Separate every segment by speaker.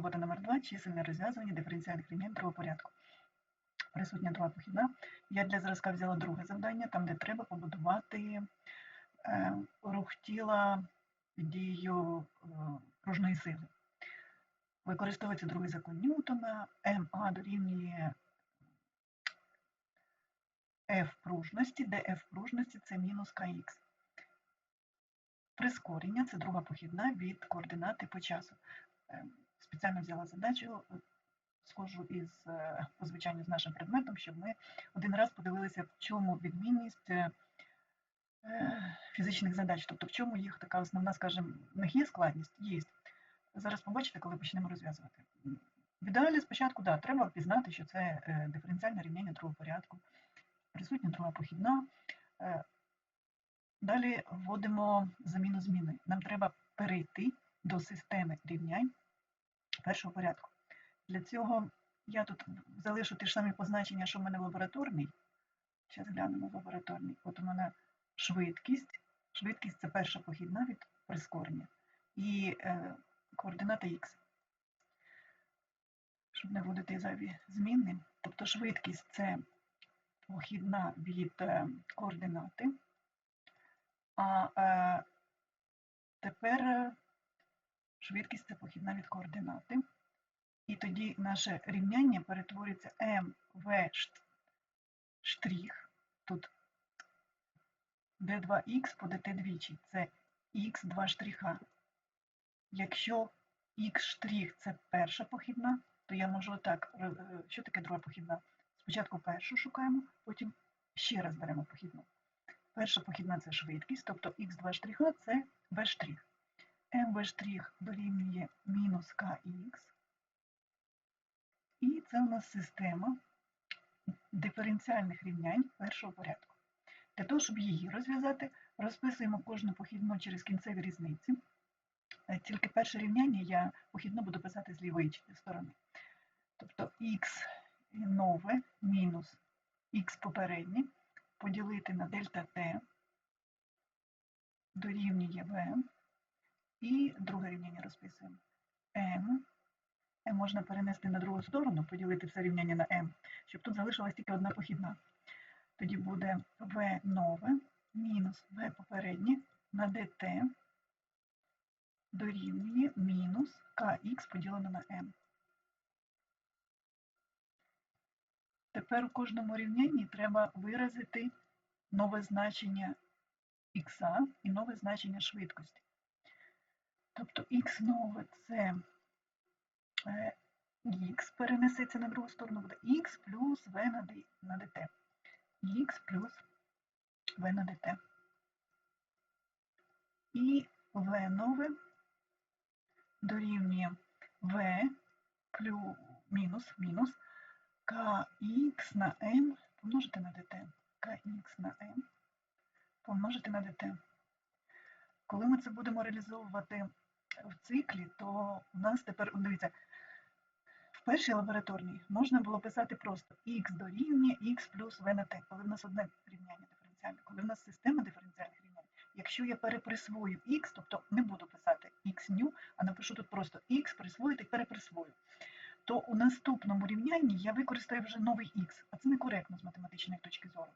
Speaker 1: робота номер 2 чисельне розв'язування диференціальних рівнянь другого порядку. Присутня друга похідна. Я для зразка взяла друге завдання, там, де треба побудувати е, рух тіла дією е, пружної сили. Використовується другий закон Ньютона, МА дорівнює F пружності, де F пружності це мінус КХ. Прискорення це друга похідна від координати по часу. Спеціально взяла задачу, е, схожу із е, по звичайню з нашим предметом, щоб ми один раз подивилися, в чому відмінність е, фізичних задач, тобто в чому їх така основна, скажімо, в них є складність? Є. Зараз побачите, коли почнемо розв'язувати. В ідеалі спочатку, да, треба впізнати, що це диференціальне рівняння другого порядку, присутня друга похідна. Далі вводимо заміну зміни. Нам треба перейти до системи рівнянь першого порядку. Для цього я тут залишу ті ж самі позначення, що в мене в лабораторній. Зараз глянемо в лабораторній. От у мене швидкість. Швидкість це перша похідна від прискорення. І е, координата х. Щоб не вводити зайві зміни. Тобто швидкість це похідна від е, координати. А е, тепер швидкість це похідна від координати. І тоді наше рівняння перетворюється mv штрих, тут d2x по dt двічі, це x2 штриха. Якщо x штрих це перша похідна, то я можу так, е, е, що таке друга похідна? Спочатку першу шукаємо, потім ще раз беремо похідну. Перша похідна це швидкість, тобто х2 штриха це v штрих. Штрих дорівнює мінус kx. І це у нас система диференціальних рівнянь першого порядку. Для того, щоб її розв'язати, розписуємо кожну похідну через кінцеві різниці. Е, Тільки перше рівняння я похідно буду писати з лівої сторони. Тобто х нове мінус х попереднє поділити на дельта t дорівнює v. І друге рівняння розписуємо. m. m можна перенести на другу сторону, поділити все рівняння на m, щоб тут залишилась тільки одна похідна. Тоді буде v нове мінус v попереднє на dt дорівнює мінус kx поділено на m. Тепер у кожному рівнянні треба виразити нове значення х і нове значення швидкості. Тобто х нове це е, х перенесеться на другу сторону, буде х плюс v на d- на dt. х плюс v на dt. І v нове дорівнює v плюс мінус мінус kx на m помножити на dt. kx на m помножити на dt. Коли ми це будемо реалізовувати в циклі, то у нас тепер, дивіться, в першій лабораторній можна було писати просто х дорівнює х плюс v на t, коли в нас одне рівняння диференціальне, коли в нас система диференціальних рівнянь. Якщо я переприсвою х, тобто не буду писати х ню, а напишу тут просто х присвоїти переприсвою, то у наступному рівнянні я використаю вже новий х, а це некоректно з математичної точки зору.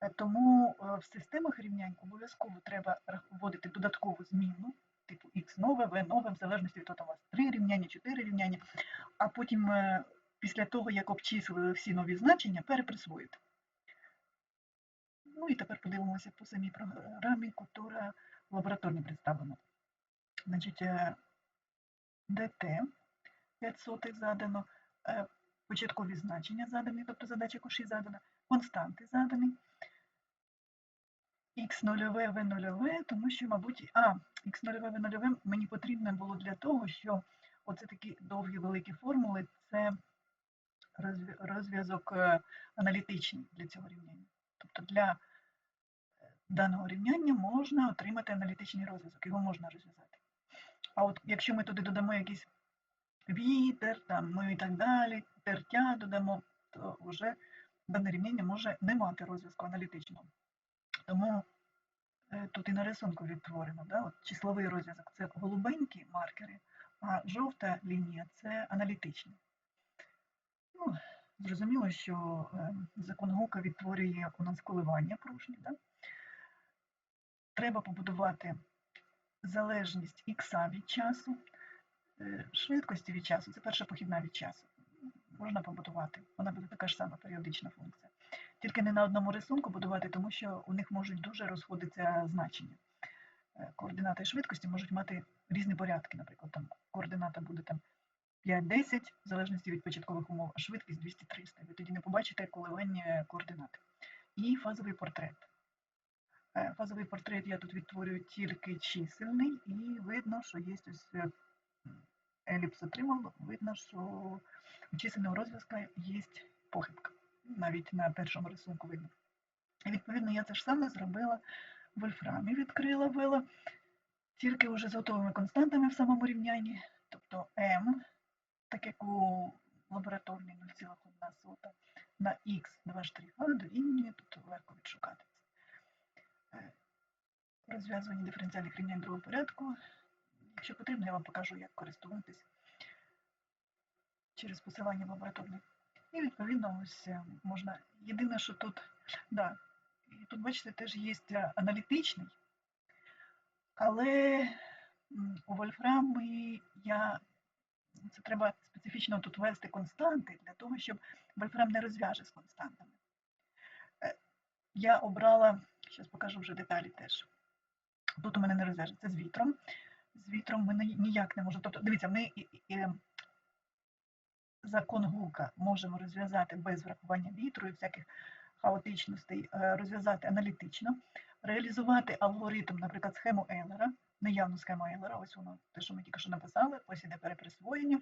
Speaker 1: Е, Тому е, в системах рівнянь обов'язково треба вводити додаткову зміну, типу х нове, v нове, в залежності від того, там у вас 3 рівняння, 4 рівняння, а потім е, після того, як обчислили всі нові значення, переприсвоїти. Ну і тепер подивимося по самій програмі, яка в лабораторні представлена. Значить, е, dt 5 задано, е, початкові значення задані, тобто задача коші задана, константи задані, х нульове, v нульове, тому що, мабуть, а, х нульове, v нульове мені потрібно було для того, що оце такі довгі великі формули, це розв'язок е, аналітичний для цього рівняння. Тобто для е, даного рівняння можна отримати аналітичний розв'язок, його можна розв'язати. А от якщо ми туди додамо якийсь вітер, там, ну і так далі, тертя додамо, то вже дане рівняння може не мати розв'язку аналітичного. Тому тут і на рисунку відтворено, да? от числовий розв'язок це голубенькі маркери, а жовта лінія це аналітична. Ну, зрозуміло, що е, закон Гука відтворює у нас коливання пружні. Да? Треба побудувати залежність ікса від часу, е, швидкості від часу, це перша похідна від часу. Можна побудувати. Вона буде така ж сама періодична функція. Тільки не на одному рисунку будувати, тому що у них можуть дуже розходитися значення. Е, Координати швидкості можуть мати різні порядки. Наприклад, там координата буде там 5-10, в залежності від початкових умов, а швидкість 200-300. Ви тоді не побачите коливання координат. І фазовий портрет. Е, Фазовий портрет я тут відтворюю тільки чисельний, і видно, що є ось е, еліпс отримав, видно, що у чисельного розв'язка є похибка. Навіть на першому рисунку видно. Відповідно я це ж саме зробила в вольфрамі, відкрила ввела тільки вже з готовими константами в самому рівнянні, тобто m, так як у лабораторній 0,1 на х 2 штриха дорівнює, тут легко відшукати. Е, Розв'язування диференціальних рівнянь другого порядку. Якщо потрібно, я вам покажу, як користуватись через посилання в лабораторний. І відповідно ось е, можна. Єдине, що тут, да, тут, бачите, теж є е, аналітичний, але у вольфрамі я це треба специфічно тут ввести константи для того, щоб вольфрам не розв'яже з константами. Е, Я обрала, зараз покажу вже деталі теж. Тут у мене не розв'яже, це з вітром. З вітром ми ні- ніяк не можемо. Тобто, дивіться, ми закон Гука можемо розв'язати без врахування вітру і всяких хаотичностей, е, розв'язати аналітично, реалізувати алгоритм, наприклад, схему Ейлера, неявну схему Ейлера, ось воно, те, що ми тільки що написали, ось іде переприсвоєння,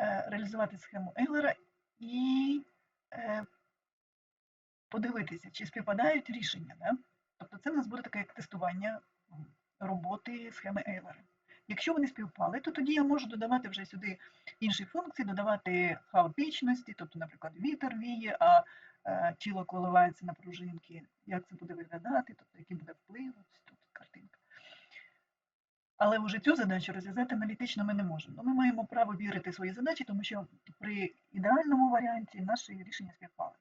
Speaker 1: е, реалізувати схему Ейлера і е, подивитися, чи співпадають рішення. Да? Тобто це в нас буде таке як тестування роботи схеми Ейлера. Якщо вони співпали, то тоді я можу додавати вже сюди інші функції, додавати хаотичності, тобто, наприклад, вітер віє, а е, тіло коливається на пружинки, як це буде виглядати, тобто який буде вплив, тут картинка. Але вже цю задачу розв'язати аналітично ми не можемо. Ну, ми маємо право вірити свої задачі, тому що при ідеальному варіанті наші рішення співпали.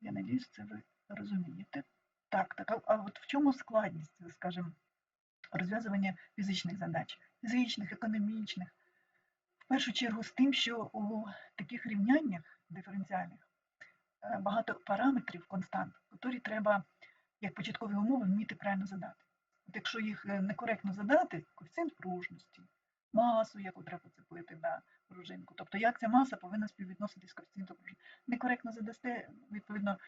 Speaker 1: Я надіюсь, це ви розумієте. Так, так, а от в чому складність, скажімо, розв'язування фізичних задач, фізичних, економічних? В першу чергу з тим, що у таких рівняннях диференціальних е, багато параметрів, констант, які треба, як початкові умови, вміти правильно задати. От якщо їх е, некоректно задати, коефіцієнт пружності, масу, яку треба поцепити на пружинку, тобто як ця маса повинна співвідноситись з коефіцієнтом пружинки. Некоректно задасте, відповідно,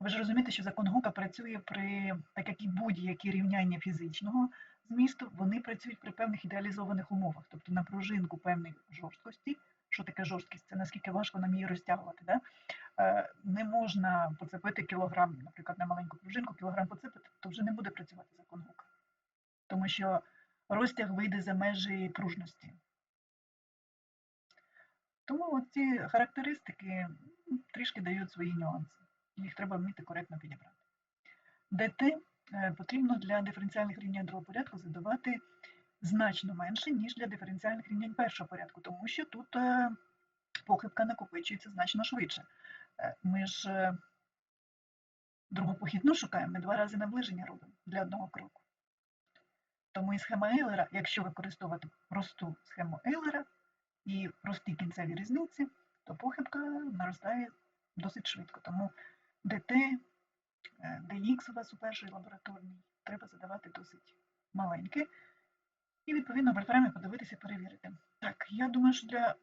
Speaker 1: ви ж розумієте, що закон Гука працює при, так як і будь-які рівняння фізичного змісту, вони працюють при певних ідеалізованих умовах, тобто на пружинку певної жорсткості. Що таке жорсткість? Це наскільки важко нам її розтягувати. Да? Е, не можна поцепити кілограм, наприклад, на маленьку пружинку, кілограм поцепити, то вже не буде працювати закон Гука. Тому що розтяг вийде за межі пружності. Тому ці характеристики трішки дають свої нюанси. Їх треба вміти коректно підібрати. ДТ потрібно для диференціальних рівнянь другого порядку задавати значно менше, ніж для диференціальних рівнянь першого порядку, тому що тут е, похибка накопичується значно швидше. Е, Ми ж е, другу похідну шукаємо, ми два рази наближення робимо для одного кроку. Тому і схема Ейлера, якщо використовувати просту схему Ейлера і прості кінцеві різниці, то похибка наростає досить швидко. Тому ДТ, е, DX у вас у першій лабораторній треба задавати досить маленьке. І відповідно в подивитися і перевірити. Так, я думаю, що для